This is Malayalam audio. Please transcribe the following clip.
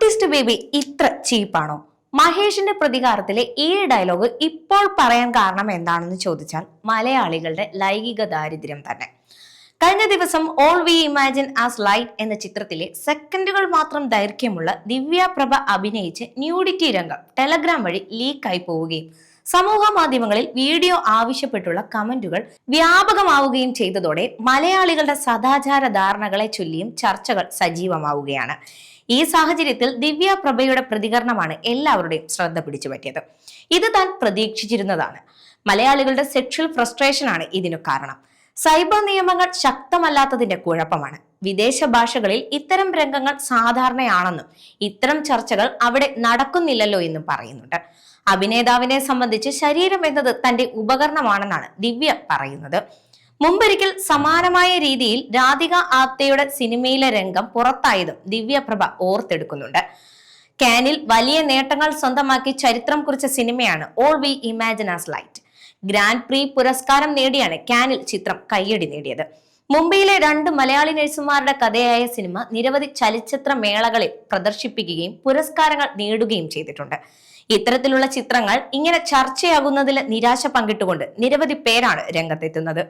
ആർട്ടിസ്റ്റ് ബേബി ഇത്ര ചീപ്പാണോ മഹേഷിന്റെ പ്രതികാരത്തിലെ ഈ ഡയലോഗ് ഇപ്പോൾ പറയാൻ കാരണം എന്താണെന്ന് ചോദിച്ചാൽ മലയാളികളുടെ ലൈംഗിക ദാരിദ്ര്യം തന്നെ. കഴിഞ്ഞ ദിവസം All We Imagine as Light എന്ന ചിത്രത്തിലെ സെക്കൻഡുകൾ മാത്രം ദൈർഘ്യമുള്ള ദിവ്യ പ്രഭ അഭിനയിച്ച് ന്യൂഡിറ്റി രംഗം ടെലഗ്രാം വഴി ലീക്കായി പോവുകയും സമൂഹ മാധ്യമങ്ങളിൽ വീഡിയോ ആവശ്യപ്പെട്ടുള്ള കമന്റുകൾ വ്യാപകമാവുകയും ചെയ്തതോടെ മലയാളികളുടെ സദാചാര ധാരണകളെ ചൊല്ലിയും ചർച്ചകൾ സജീവമാവുകയാണ്. ഈ സാഹചര്യത്തിൽ ദിവ്യ പ്രഭയുടെ പ്രതികരണമാണ് എല്ലാവരുടെയും ശ്രദ്ധ പിടിച്ചുപറ്റിയത്. ഇത് താൻ പ്രതീക്ഷിച്ചിരുന്നതാണ്. മലയാളികളുടെ സെക്ഷൽ ഫ്രസ്ട്രേഷനാണ് ഇതിനു കാരണം. സൈബർ നിയമങ്ങൾ ശക്തമല്ലാത്തതിന്റെ കുഴപ്പമാണ്. വിദേശ ഭാഷകളിൽ ഇത്തരം രംഗങ്ങൾ സാധാരണയാണെന്നും ഇത്തരം ചർച്ചകൾ അവിടെ നടക്കുന്നില്ലല്ലോ എന്നും പറയുന്നുണ്ട്. അഭിനേതാവിനെ സംബന്ധിച്ച് ശരീരം എന്നത് തന്റെ ഉപകരണമാണെന്നാണ് ദിവ്യ പറയുന്നത്. മുമ്പൊരിക്കൽ സമാനമായ രീതിയിൽ രാധിക ആപ്തയുടെ സിനിമയിലെ രംഗം പുറത്തായതും ദിവ്യപ്രഭ ഓർത്തെടുക്കുന്നുണ്ട്. കാനിൽ വലിയ നേട്ടങ്ങൾ സ്വന്തമാക്കി ചരിത്രം കുറിച്ച സിനിമയാണ് All We Imagine as Light Grand Prix പുരസ്കാരം നേടിയാണ് കാനിൽ ചിത്രം കയ്യടി നേടിയത്. മുംബൈയിലെ രണ്ട് മലയാളി നഴ്സുമാരുടെ കഥയായ സിനിമ നിരവധി ചലച്ചിത്ര മേളകളിൽ പ്രദർശിപ്പിക്കുകയും പുരസ്കാരങ്ങൾ നേടുകയും ചെയ്തിട്ടുണ്ട്. ഇത്തരത്തിലുള്ള ചിത്രങ്ങൾ ഇങ്ങനെ ചർച്ചയാകുന്നതിൽ നിരാശ പങ്കിട്ടുകൊണ്ട് നിരവധി പേരാണ് രംഗത്തെത്തുന്നത്.